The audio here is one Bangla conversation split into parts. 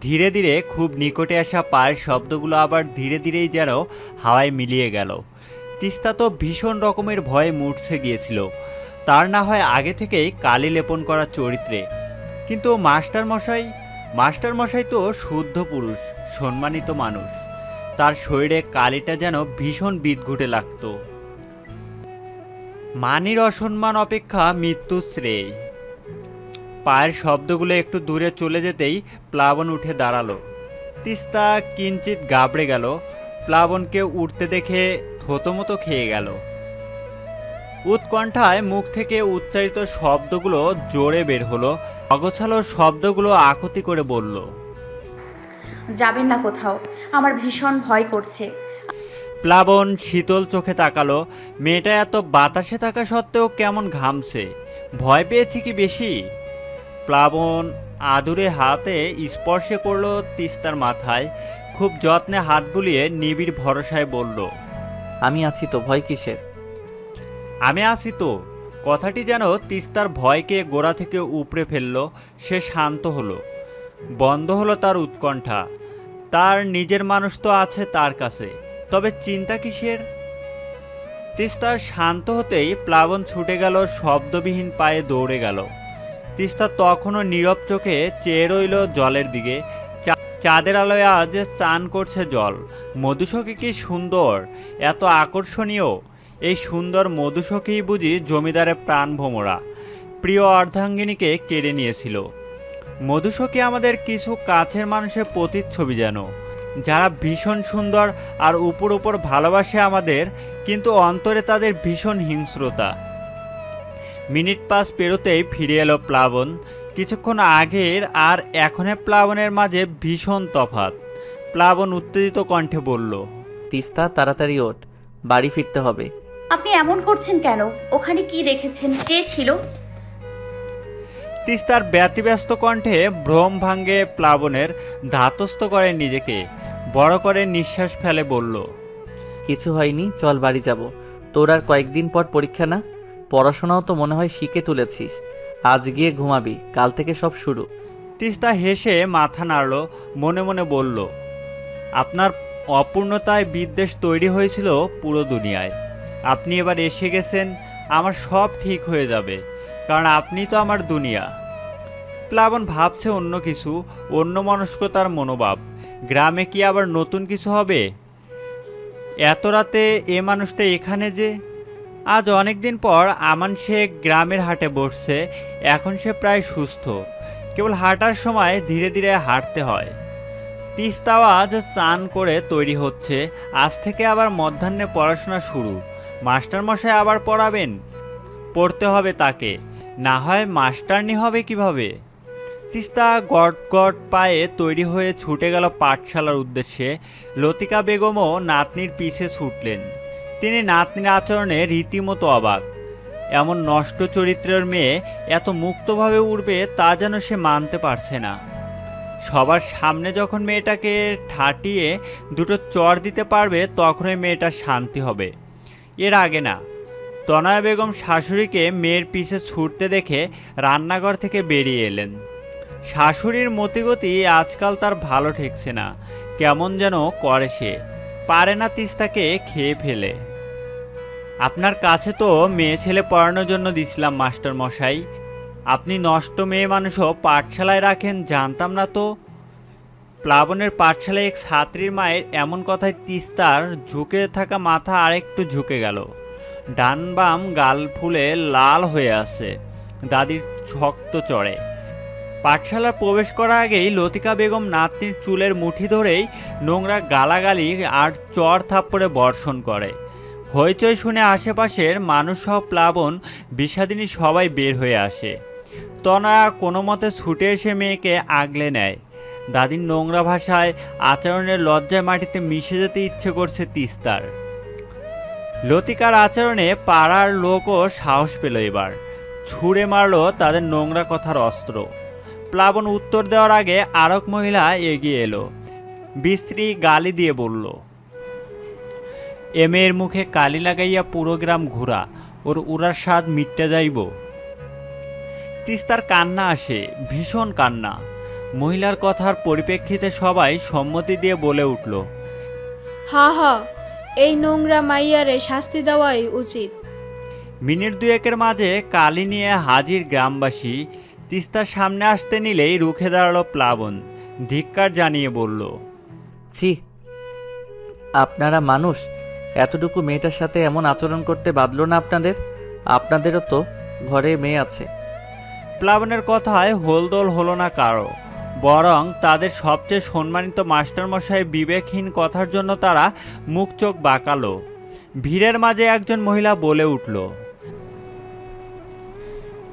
ধীরে ধীরে খুব নিকটে আসা পায়ের শব্দগুলো আবার ধীরে ধীরেই যেন হাওয়ায় মিলিয়ে গেল। তিস্তা তো ভীষণ রকমের ভয়ে মূর্ছে গিয়েছিল। তার না হয় আগে থেকেই কালি লেপন করা চরিত্রে। কিন্তু মাস্টার মশাই মাস্টার মশাই তো শুদ্ধ পুরুষ, সম্মানিত মানুষ। তার শরীরে কালিটা যেন ভীষণ বিদ বিদঘুটে লাগতো। মানির অসম্মান অপেক্ষা মৃত্যু শ্রেয়। পায়ের শব্দগুলো একটু দূরে চলে যেতেই প্লাবন উঠে দাঁড়াল। তিস্তা কিঞ্চিত গাবড়ে গেল। প্লাবনকে উঠতে দেখে থতমতো খেয়ে গেল। উৎকণ্ঠায় মুখ থেকে উচ্চারিত শব্দগুলো জোরে বের হলো। অগোছালো শব্দগুলো আকুতি করে বলল যাবেন না কোথাও। আমার ভীষণ ভয় করছে। প্লাবন শীতল চোখে তাকালো। মেয়েটা এত বাতাসে থাকা সত্ত্বেও কেমন ঘামছে। ভয় পেয়েছি কি বেশি? প্লাবন আদুরে হাতে স্পর্শে করল তিস্তার মাথায় খুব যত্নে হাত বুলিয়ে নিবিড় ভরসায় বলল আমি আছি তো ভয় কিসের? আমি আছি তো। কথাটি যেন তিস্তার ভয়কে গোড়া থেকে উপড়ে ফেলল সে শান্ত হলো বন্ধ হলো তার উৎকণ্ঠা তার নিজের মানুষ তো আছে তার কাছে তবে চিন্তা কিসের? তিস্তার শান্ত হতেই প্লাবন ছুটে গেল শব্দবিহীন পায়ে দৌড়ে গেল তিস্তা তখনও নীরব চোখে চেয়ে রইল জলের দিকে। চাঁদের আলোয় আজ চান করছে জল। মধুসখী কি সুন্দর, এত আকর্ষণীয়। এই সুন্দর মধুসখী বুঝি জমিদারের প্রাণ ভোমরা প্রিয় অর্ধাঙ্গিনীকে কেড়ে নিয়েছিল। মধুসখী আমাদের কিছু কাছের মানুষের প্রতিচ্ছবি যেন। যারা ভীষণ সুন্দর আর উপর উপর ভালোবাসে আমাদের, কিন্তু অন্তরে তাদের ভীষণ হিংস্রতা। মিনিট পাঁচ পেরোতেই ফিরে এলো প্লাবন। কিছুক্ষণ আগের আর এখনের প্লাবনের মাঝে ভীষণ তফাৎ। প্লাবন উত্তেজিত কণ্ঠে বলল তিস্তা তাড়াতাড়ি ওঠ বাড়ি ফিরতে হবে। আপনি এমন করছেন কেন? ওখানে কি দেখেছেন কে ছিল? তিস্তার ব্যতিব্যস্ত কণ্ঠে ভ্রম ভাঙ্গে প্লাবনের ধাতস্থ করে নিজেকে বড় করে নিঃশ্বাস ফেলে বলল কিছু হয়নি চল বাড়ি যাব। তোর আর কয়েকদিন পর পরীক্ষা না? পড়াশোনাও তো মনে হয় শিখে তুলেছিস। আজ গিয়ে ঘুমাবি, কাল থেকে সব শুরু। তিস্তা হেসে মাথা নাড়ল, মনে মনে বলল, আপনার অপূর্ণতায় বিদ্বেষ তৈরি হয়েছিল পুরো দুনিয়ায়। আপনি এবার এসে গেছেন, আমার সব ঠিক হয়ে যাবে, কারণ আপনি তো আমার দুনিয়া। প্লাবন ভাবছে অন্য কিছু, অন্য মনস্কতার মনোভাব। গ্রামে কি আবার নতুন কিছু হবে? এত রাতে এ মানুষটা এখানে যে আজ অনেক দিন পর আমান শেখ গ্রামের হাটে বসছে, এখন সে প্রায় সুস্থ। কেবল হাঁটার সময় ধীরে ধীরে হাঁটতে হয়। তিস্তাও আজ চান করে তৈরি হচ্ছে, আজ থেকে আবার মধ্যাহ্নে পড়াশোনা শুরু। মাস্টারমশাই আবার পড়াবেন? পড়তে হবে তাকে, না হয় মাস্টারনি হবে কীভাবে? তিস্তা গট গট পায়ে তৈরি হয়ে ছুটে গেল পাঠশালার উদ্দেশ্যে। লতিকা বেগমও নাতনির পিছে ছুটলেন। তিনি নাতনির আচরণে রীতিমতো অবাক। এমন নষ্ট চরিত্রের মেয়ে এত মুক্তভাবে উড়বে তা যেন সে মানতে পারছে না। সবার সামনে যখন মেয়েটাকে ঠাটিয়ে দুটো চর দিতে পারবে, তখনই মেয়েটার শান্তি হবে। এর আগে না। তনয়া বেগম শাশুড়িকে মেয়ের পিছে ছুটতে দেখে রান্নাঘর থেকে বেরিয়ে এলেন। শাশুড়ির মতিগতি আজকাল তার ভালো ঠেকছে না। কেমন যেন করে সে। পারে না তিস্তাকে খেয়ে ফেলে। আপনার কাছে তো মেয়ে ছেলে পড়ানোর জন্য দিছিলাম, মাস্টার মশাই। আপনি নষ্ট মেয়ে মানুষও পাঠশালায় রাখেন, জানতাম না তো। প্লাবনের পাঠশালায় এক ছাত্রীর মায়ের এমন কথায় তিস্তার ঝুঁকে থাকা মাথা আরেকটু ঝুঁকে গেল। ডান বাম গাল ফুলে লাল হয়ে আছে, দাদির শক্ত চড়ে। পাঠশালার প্রবেশ করার আগেই লতিকা বেগম নাতনির চুলের মুঠি ধরেই নোংরা গালাগালি আর চর থাপ্পড়ে বর্ষণ করে। হইচই শুনে আশেপাশের মানুষ সহ প্লাবন বিষাদিনী সবাই বের হয়ে আসে। তনয়া কোনো মতে ছুটে এসে মেয়েকে আগলে নেয়। দাদির নোংরা ভাষায় আচরণের লজ্জায় মাটিতে মিশে যেতে ইচ্ছে করছে তিস্তার। লতিকার আচরণে পাড়ার লোকও সাহস পেল এবার। ছুঁড়ে মারলো তাদের নোংরা কথার অস্ত্র। প্লাবন উত্তর দেওয়ার আগে আরক মহিলা এগিয়ে এলো। বিশ্রী গালি দিয়ে বলল এ মেয়ের মুখে কালি লাগাইয়া পুরো গ্রাম ঘুরা ওর উড়ার স্বাদ মিটতে যাইব। তিস্তার কান্না আসে ভীষণ কান্না। মহিলার কথার পরিপ্রেক্ষিতে সবাই সম্মতি দিয়ে বলে উঠল হা হা এই নোংরা মাইয়ারে শাস্তি দেওয়াই উচিত। মিনিট দুয়েকের মাঝে কালি নিয়ে হাজির গ্রামবাসী তিস্তার সামনে আসতে নিলেই রুখে দাঁড়াল প্লাবন। ধিক্কার জানিয়ে বলল ছি আপনারা মানুষ এতটুকু মেয়েটার সাথে এমন আচরণ করতে বাদলো না আপনাদের? আপনাদেরও তো ঘরে মেয়ে আছে। প্লাবনের কথায় হোলদোল হলো না কারও বরং তাদের সবচেয়ে সম্মানিত মাস্টারমশাই বিবেকহীন কথার জন্য তারা মুখ চোখ বাঁকালো। ভিড়ের মাঝে একজন মহিলা বলে উঠল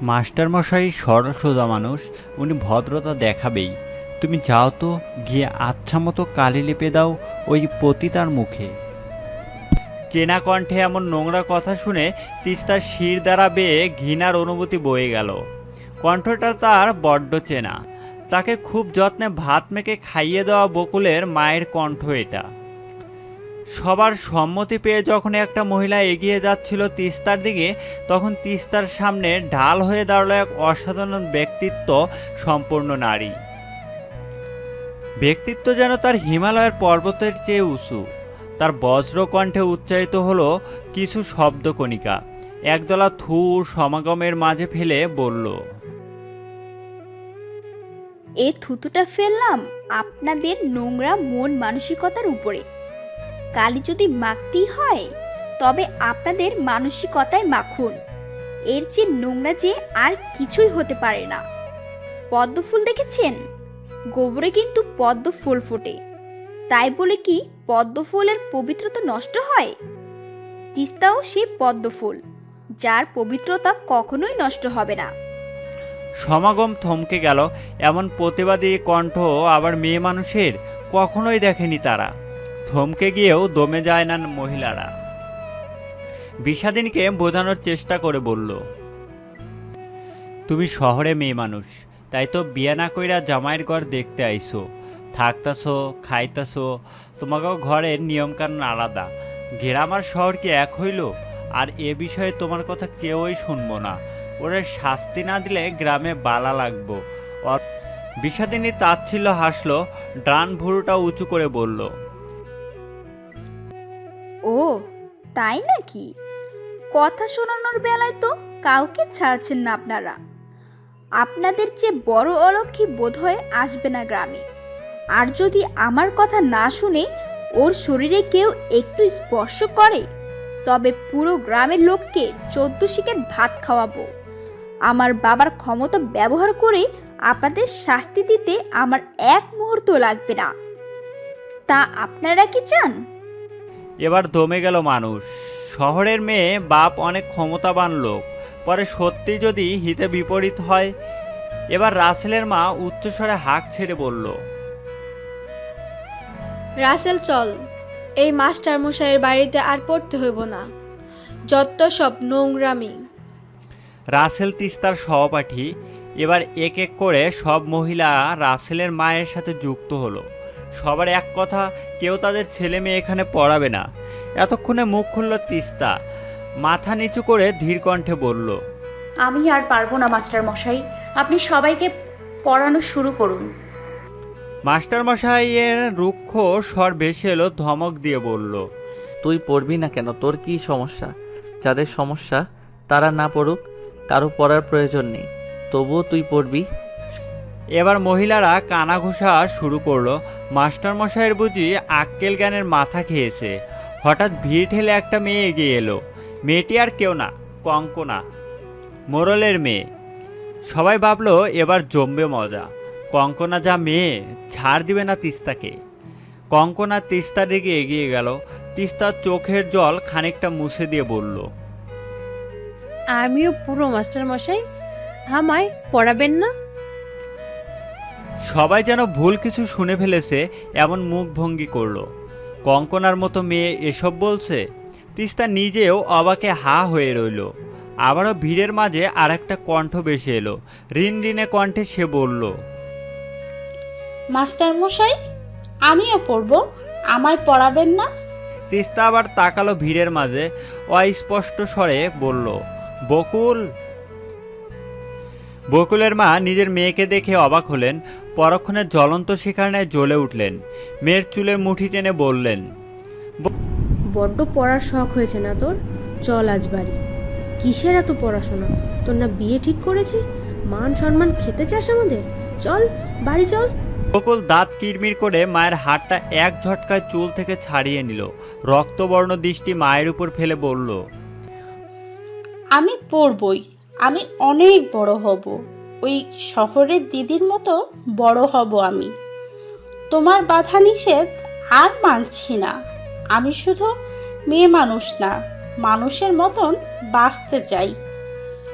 মাস্টারমশাই সরসোজা মানুষ, উনি ভদ্রতা দেখাবেই। তুমি যাও তো, গিয়ে আচ্ছা মতো কালি লেপে দাও ওই পতিতার মুখে। চেনা কণ্ঠে এমন নোংরা কথা শুনে তিস্তার শির দ্বারা বেয়ে ঘৃণার অনুভূতি বয়ে গেল। কণ্ঠটা তার বড্ড চেনা। তাকে খুব যত্নে ভাত মেখে খাইয়ে দেওয়া বকুলের মায়ের কণ্ঠ এটা। সবার সম্মতি পেয়ে যখন একটা মহিলা এগিয়ে যাচ্ছিল তিস্তার দিকে, তখন তিস্তার সামনে ঢাল হয়ে দাঁড়াল এক অসাধারণ ব্যক্তিত্ব, সম্পূর্ণ নারী। ব্যক্তিত্ব যেন তার হিমালয়ের পর্বতের চেয়ে উঁচু। তার বজ্র কণ্ঠে উচ্চারিত হলো কিছু শব্দকণিকা। একদলা থু সমাগমের মাঝে ফেলে বলল, এ থুতুটা ফেললাম আপনাদের নোংরা মন মানসিকতার উপরে। কালি যদি মাখতেই হয়, তবে আপনাদের মানসিকতায় মাখুন। এর চেয়ে নোংরা যে আর কিছুই হতে পারে না। পদ্ম ফুল দেখেছেন? গোবরে কিন্তু পদ্ম ফুল ফোটে। তাই বলে কি পদ্ম ফুলের পবিত্রতা নষ্ট হয়? তিস্তাও সেই পদ্ম ফুল, যার পবিত্রতা কখনোই নষ্ট হবে না। সমাগম থমকে গেল, এমন প্রতিবাদী কণ্ঠ আবার মেয়ে মানুষের কখনোই দেখেনি তারা। থমকে গিয়েও দমে যায় না মহিলারা। বিষাদিনকে বোঝানোর চেষ্টা করে বলল, তুমি শহরে মেয়ে মানুষ, তাই তো বিয়া না কইরা জামাইয়ের ঘর দেখতে আইসো থাকতাছো, খাইতাছো, তোমাকেও ঘরের নিয়মকানুন আলাদা। গ্রাম আর শহর কি এক হইল? আর এ বিষয়ে তোমার কথা কেউই শুনব না। ওরে শাস্তি না দিলে গ্রামে বালা লাগবো। বিষাদিনী তাচ্ছিল্য হাসলো, ডান ভুরুটা উঁচু করে বলল ও, তাই নাকি? কথা শোনানোর বেলায় তো কাউকে ছাড়ছেন না আপনারা। আপনাদের চেয়ে বড় অলক্ষী বোধহয় আসবে না গ্রামে। আর যদি আমার কথা না শুনে ওর শরীরে কেউ একটু স্পর্শ করে, তবে পুরো গ্রামের লোককে চোদ্দ শিকের ভাত খাওয়াবো। আমার বাবার ক্ষমতা ব্যবহার করে আপনাদের শাস্তি দিতে আমার এক মুহূর্ত লাগবে না। তা আপনারা কি চান? এবার দমে গেল মানুষ। শহরের মেয়ে বাপ অনেক ক্ষমতাবান লোক। পরে সত্যি যদি হিতে বিপরীত হয় এবার রাসেলের মা উচ্চস্বরে হাঁক ছেড়ে বলল রাসেল চল। এই মাস্টার মশাইয়ের বাড়িতে আর পড়তে হইব না। যত সব নোংরামি। রাসেল তিস্তার সহপাঠী। এবার এক এক করে সব মহিলা রাসেলের মায়ের সাথে যুক্ত হলো। সবার এক কথা কেউ তাদের ছেলে মেয়ে এখানে পড়াবে না। এতক্ষণে মুখ খুলল তিস্তা। মাথা নিচু করে ধীর কণ্ঠে বলল আমি আর পারব না মাস্টার মশাই। আপনি সবাইকে পড়ানো শুরু করুন। মাস্টার মাস্টারমশাইয়ের রুক্ষ স্বর ভেসে এলো ধমক দিয়ে বলল তুই পড়বি না কেন? তোর কি সমস্যা? যাদের সমস্যা তারা না পড়ুক কারও পড়ার প্রয়োজন নেই। তবুও তুই পড়বি? এবার মহিলারা কানা ঘুষা শুরু করল। মাস্টারমশাইয়ের বুঝি আক্কেল জ্ঞানের মাথা খেয়েছে। হঠাৎ ভিড় ঠেলে একটা মেয়ে এগিয়ে এলো। মেয়েটি আর কেউ না, কঙ্কনা, মোরলের মেয়ে। সবাই ভাবলো এবার জমবে মজা। কঙ্কনা যা মেয়ে, ছাড় দিবে না তিস্তাকে। কঙ্কনা তিস্তার দিকে এগিয়ে গেল। তিস্তার চোখের জল খানিকটা মুছে দিয়ে বলল, আমিও পুরো মাস্টার মশাই আমায় পড়াবেন না? সবাই যেন ভুল কিছু শুনে ফেলেছে এমন মুখ ভঙ্গি করল। কঙ্কনার মতো মেয়ে এসব বলছে তিস্তা নিজেও অবাকে হা হয়ে রইল। আবারও ভিড়ের মাঝে আর একটা কণ্ঠ বেশি এলো। রিন রিনে কণ্ঠে সে বলল মাস্টার মশাই আমিও পড়ব আমায় পড়াবেন না? তিস্তা আবার তাকালো ভিড়ের মাঝে অস্পষ্ট স্বরে বলল বকুল বকুলের মা নিজের মেয়েকে দেখে অবাক হলেন পরক্ষণে জ্বলন্ত শিকার ন্যায় জ্বলে উঠলেন। মেয়ের চুলের মুঠি টেনে বললেন বড্ড পড়ার শখ হয়েছে না তোর? চল আজ বাড়ি। কিসের এত পড়াশোনা? তোর না বিয়ে ঠিক করেছি? মান সম্মান খেতে চাস আমাদের? চল বাড়ি চল। বকুল দাঁত কিরমির করে মায়ের হাতটা এক ঝটকায় চুল থেকে ছাড়িয়ে নিল। রক্তবর্ণ দৃষ্টি মায়ের উপর ফেলে বলল আমি পড়বই। আমি অনেক বড় হব। ওই শহরের দিদির মতো বড় হব আমি। তোমার বাধা নিষেধ আর মানছি না। আমি শুধু মেয়ে মানুষ না, মানুষের মতন বাঁচতে চাই।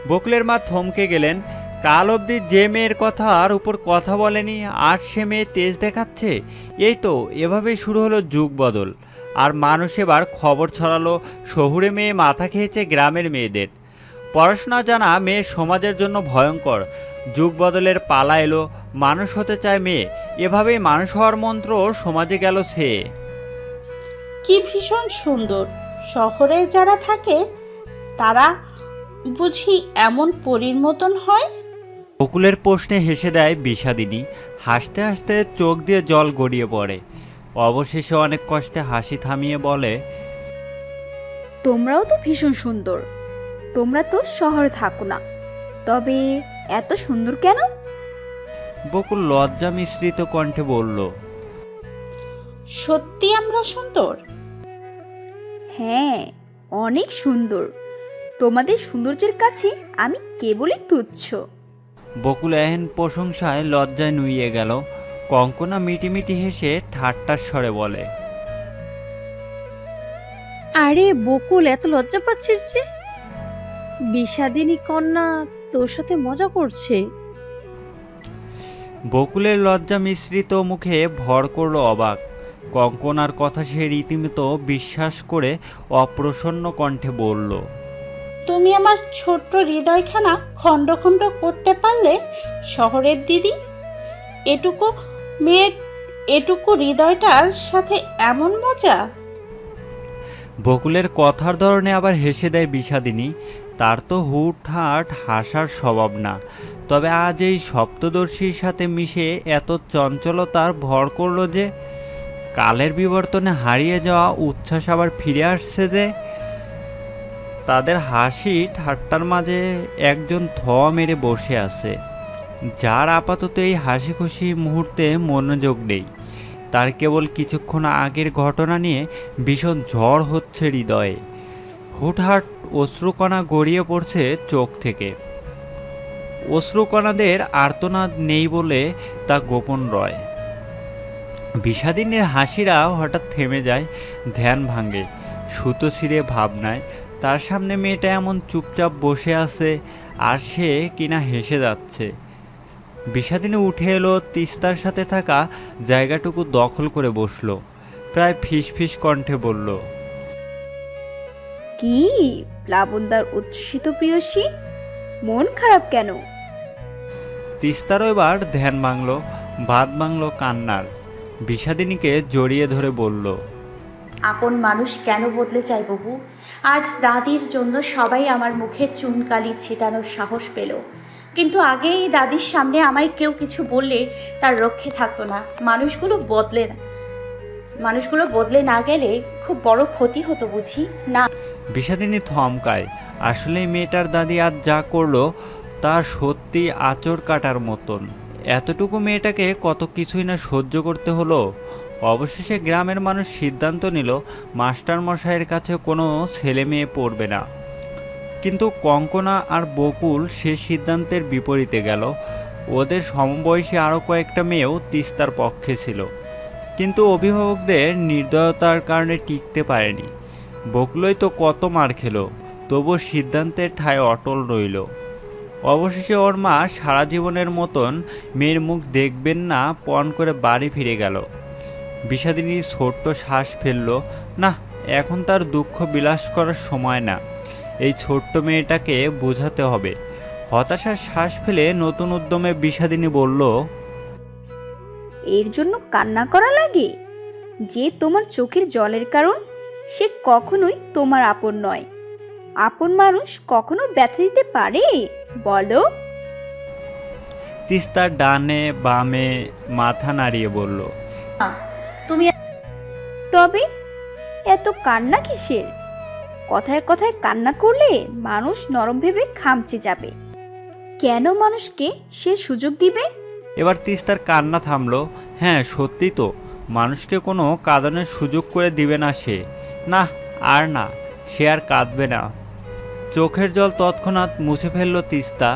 বকলের মা থমকে গেলেন। কাল অবধি যে মেয়ের কথার উপর কথা বলেনি, আর সে মেয়ে তেজ দেখাচ্ছে? এই তো, এভাবেই শুরু হলো যুগ বদল। আর মানুষ এবার খবর ছড়ালো, শহুরে মেয়ে মাথা খেয়েছে গ্রামের মেয়েদের। পড়াশোনা জানা মেয়ে সমাজের জন্য ভয়ঙ্কর। যুগ বদলের পালা এলো মানুষ হতে চায় মেয়ে। এভাবেই মানুষ হওয়ার মন্ত্র সমাজে গেল সে। কি ভীষণ সুন্দর। শহরে যারা থাকে তারা বুঝি এমন পরীর মতন হয়? বকুলের প্রশ্নে হেসে দেয় বিষাদিনী। হাসতে হাসতে চোখ দিয়ে জল গড়িয়ে পড়ে। অবশেষে অনেক কষ্টে হাসি থামিয়ে বলে তোমরাও তো ভীষণ সুন্দর। তোমরা তো শহরে থাকো না। তবে এত সুন্দর কেন? বকুল লজ্জা মিশ্রিত কণ্ঠে বলল সত্যি আমরা সুন্দর? হ্যাঁ অনেক সুন্দর। তোমাদের সৌন্দর্যের কাছে আমি কেবলই তুচ্ছ। বকুল এহেন প্রশংসায় লজ্জায় নুইয়ে গেল। কঙ্কনা মিটিমিটি হেসে ঠাট্টার স্বরে বলে আরে বকুল এত লজ্জা পাচ্ছিস যে? বিষাদিনী কন্যা তোর সাথে মজা করছে। বকুলের লজ্জা মিশ্রিত মুখে ভর করল অবাক। কঙ্কনার কথা সে রীতিমতো বিশ্বাস করে অপ্রসন্ন কণ্ঠে বলল তুমি আমার ছোট্ট হৃদয়খানা খণ্ড খণ্ড করতে পারলে শহরের দিদি? এটুকু মেয়ের এটুকু হৃদয়টার সাথে এমন মজা? বকুলের কথার ধরনে আবার হেসে দেয় বিষাদিনী। তার তো হুটহাট হাসার স্বভাব না। তবে আজ এই সপ্তদর্শীর সাথে মিশে এত চঞ্চলতার ভর করল যে, কালের বিবর্তনে হারিয়ে যাওয়া উচ্ছ্বাস আবার ফিরে আসছে যে, তাদের হাসি ঠাট্টার মাঝে একজন থ মেরে বসে আছে। যার আপাতত এই হাসি খুশি মুহূর্তে মনোযোগ নেই। তার কেবল কিছুক্ষণ আগের ঘটনা নিয়ে ভীষণ ঝড় হচ্ছে হৃদয়ে। হুটহাট অশ্রুকণা গড়িয়ে পড়ছে চোখ থেকে। অশ্রুকণাদের আর্তনাদ নেই বলে তা গোপন রয়। বিষাদিনের হাসিরা হঠাৎ থেমে যায়, ধ্যান ভাঙে, সুতো ছিঁড়ে ভাবনায়। তার সামনে মেয়েটা এমন চুপচাপ বসে আছে, আর সে কিনা হেসে যাচ্ছে। বিষাদিনী উঠে এলো, তিস্তার সাথে থাকা জায়গাটুকু দখল করে বসল। প্রায় ফিস ফিস কণ্ঠে বলল কি? প্লাবনদার উচ্ছ্বসিত প্রিয়সী? মন খারাপ কেন? তিস্তারও এবার ধ্যান ভাঙল ভাত ভাঙল কান্নার। বিষাদিনীকে জড়িয়ে ধরে বলল আপন মানুষ কেন বদলে যায় বহু আজ দাদির জন্য সবাই আমার মুখে চুনকালি ছিটানোর সাহস পেল। কিন্তু আগেই দাদির সামনে আমায় কেউ কিছু বললে তার রক্ষে থাকতো না। মানুষগুলো বদলে না। মানুষগুলো বদলে না গেলে খুব বড় ক্ষতি হতো বুঝি। না। বিষাদিনী থমকায়। আসলে মেয়েটার দাদি আজ যা করল, তা সত্যি আচর কাটার মতন। এতটুকু মেয়েটাকে কত কিছুই না সহ্য করতে হলো? অবশেষে গ্রামের মানুষ সিদ্ধান্ত নিল মাস্টার মশাইয়ের কাছে কোনো ছেলে মেয়ে পড়বে না। কিন্তু কঙ্কনা আর বকুল সে সিদ্ধান্তের বিপরীতে গেল। ওদের সমবয়সী আরও কয়েকটা মেয়েও তিস্তার পক্ষে ছিল। কিন্তু অভিভাবকদের নির্দয়তার কারণে টিকতে পারেনি। বকলই তো কত মার খেলো তবু সিদ্ধান্তের ঠায় অটল রইল। অবশেষে ওর মা সারা জীবনের মতন মেয়ের মুখ দেখবেন না, পণ করে বাড়ি ফিরে গেল। বিষাদিনী ছোট্ট শ্বাস ফেলল না এখন তার দুঃখ বিলাস করার সময় না। এই ছোট্ট মেয়েটাকে বোঝাতে হবে। হতাশার শ্বাস ফেলে নতুন উদ্যমে বিষাদিনী বলল এর জন্য কান্না করা লাগে? যে তোমার চোখের জলের কারণ সে কখনোই তোমার আপন নয়। আপন মানুষ কখনো ব্যথা দিতে পারে? বলো। তিস্তা ডানে বামে মাথা নাড়িয়ে বলল তুমি তবে এত কান্না কিসের? কথায় কথায় কান্না করলে মানুষ নরম ভেবে খামচে যাবে। কেন মানুষকে সে সুযোগ দিবে? এবার তিস্তার কান্না থামলো। হ্যাঁ সত্যি তো মানুষকে কোনো কাঁদনের সুযোগ করে দিবে না সে। না আর না সে আর কাঁদবে না। চোখের জল তৎক্ষণাৎ মুছে ফেলল তিস্তা।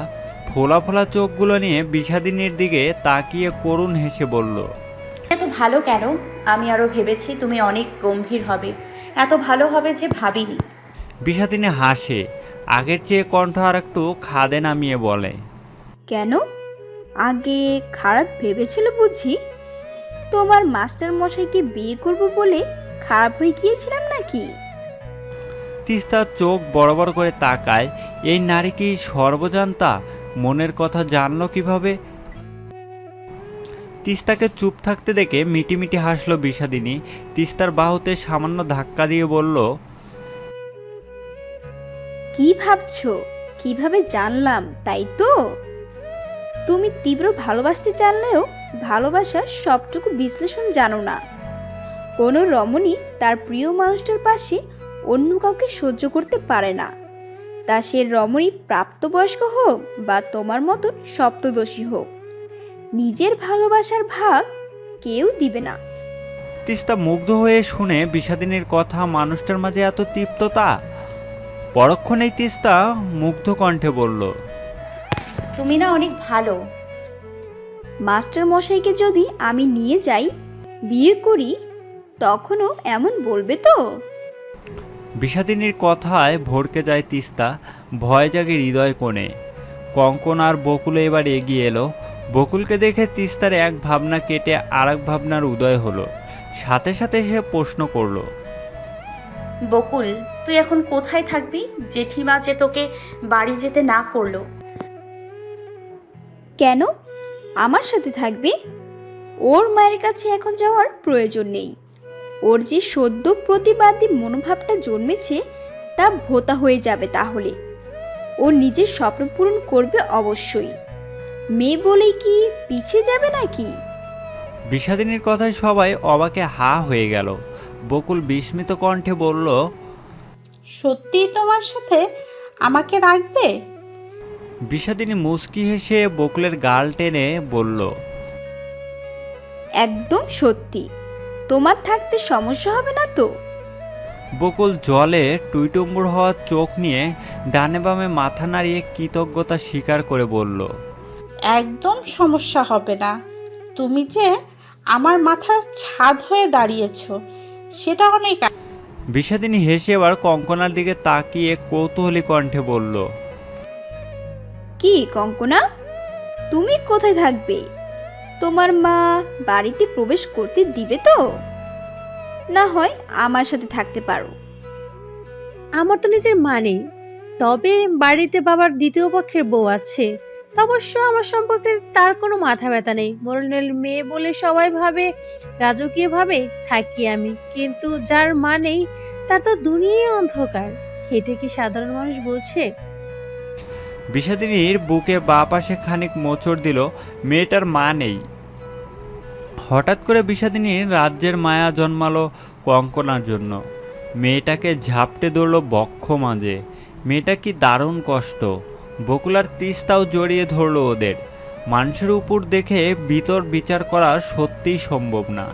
ফোলা ফোলা চোখগুলো নিয়ে বিষাদিনীর দিকে তাকিয়ে করুণ হেসে বলল এত ভালো কেন? আমি আরও ভেবেছি তুমি অনেক গম্ভীর হবে। এত ভালো হবে যে ভাবিনি। বিষাদিনী হাসে আগের চেয়ে কণ্ঠ আর একটু খাদে নামিয়ে বলে কেন? আগে খারাপ ভেবেছিল বুঝি? তোমার মাস্টার মশাইকে বিয়ে করব বলে খারাপ হয়ে গিয়েছিলাম নাকি? তিস্তার চোখ বড় বড় করে তাকায় এই নারী কি সর্বজান্তা? মনের কথা জানলো কীভাবে? তিস্তাকে চুপ থাকতে দেখে মিটিমিটি হাসলো বিষাদিনী। তিস্তার বাহুতে সামান্য ধাক্কা দিয়ে বলল কি ভাবছ? কীভাবে জানলাম তাই তো? তুমি তীব্র ভালোবাসতে জানলেও ভালোবাসার সবটুকু বিশ্লেষণ জানো না। কোনো রমণী তার প্রিয় মানুষটার পাশে অন্য কাউকে সহ্য করতে পারে না। তা সে রমণী প্রাপ্তবয়স্ক হোক বা তোমার মতন সপ্তদোষী হোক, নিজের ভালোবাসার ভাগ কেউ দিবে না। তিস্তা মুগ্ধ হয়ে শুনে বিষাদিনীর কথা মানুষটার মাঝে এত তৃপ্ততা পরক্ষণেই তিস্তা মুগ্ধ কণ্ঠে বলল তুমি না অনেক ভালো। মাস্টার মশাইকে যদি আমি নিয়ে যাই বিয়ে করি তখনও এমন বলবে তো? বিষাদিনীর কথায় ভড়কে যায় তিস্তা ভয় জাগে হৃদয় কোণে। কঙ্কন আর বকুল এবার এগিয়ে এলো। বকুলকে দেখে তিস্তার এক ভাবনা কেটে আর এক ভাবনার উদয় হলো। সাথে সাথে সে প্রশ্ন করল বকুল তুই এখন কোথায় থাকবি? জেঠিমা যে তোকে বাড়ি যেতে না করল। কেন? আমার সাথে থাকবে? ওর মায়ের কাছে এখন যাওয়ার প্রয়োজন নেই। ওর যে সদ্য প্রতিবাদী মনোভাবটা জন্মেছে তা ভোতা হয়ে যাবে তাহলে। ও নিজের স্বপ্ন পূরণ করবে অবশ্যই। মেয়ে বলে কি পিছিয়ে যাবে নাকি? বিষাদিনীর কথায় সবাই অবাকে হা হয়ে গেল। বকুল বিস্মিত কণ্ঠে বলল সত্যিই তোমার সাথে আমাকে রাখবে? বিষাদিনী মুচকি হেসে বকুলের গাল টেনে বলল একদম সত্যি। তোমার থাকতে সমস্যা হবে না তো? বকুল জলে টুইটুম্বুর হওয়ার চোখ নিয়ে ডানে বামে মাথা নাড়িয়ে কৃতজ্ঞতা স্বীকার করে বলল একদম সমস্যা হবে না। তুমি যে আমার মাথার ছাদ হয়ে দাঁড়িয়েছো সেটা অনেক বিষাদিনী হেসে এবার কঙ্কনার দিকে তাকিয়ে কৌতূহলী কণ্ঠে বলল কি, কঙ্কনা? তুমি কোথায় থাকবে? তোমার মা বাড়িতে প্রবেশ করতে দিবে তো? না হয় আমার সাথে থাকতে পারো। আমার তো নিজের মা নেই। তবে বাড়িতে বাবার দ্বিতীয় পক্ষের বউ আছে। অবশ্য আমার সম্পর্কে তার কোনো মাথা ব্যথা নেই। মোরলের মেয়ে বলে সবাই ভাবে, রাজকীয় ভাবে থাকি আমি। কিন্তু যার মা নেই, তার তো দুনিয়ায় অন্ধকার। হেঁটে কি সাধারণ মানুষ বোঝে বিষাদিনীর বুকে বা পাশে খানিক মোচড় দিল, মেয়েটার মা নেই। হঠাৎ করে বিষাদিনীর রাজ্যের মায়া জন্মালো কঙ্কনার জন্য। মেয়েটাকে ঝাপটে ধরল বক্ষ মাঝে। মেয়েটা কি দারুণ কষ্ট। বকুলার তিস্তাও জড়িয়ে ধরলো ওদের। মানুষের উপর দেখে বিতর বিচার করা সত্যিই সম্ভব না।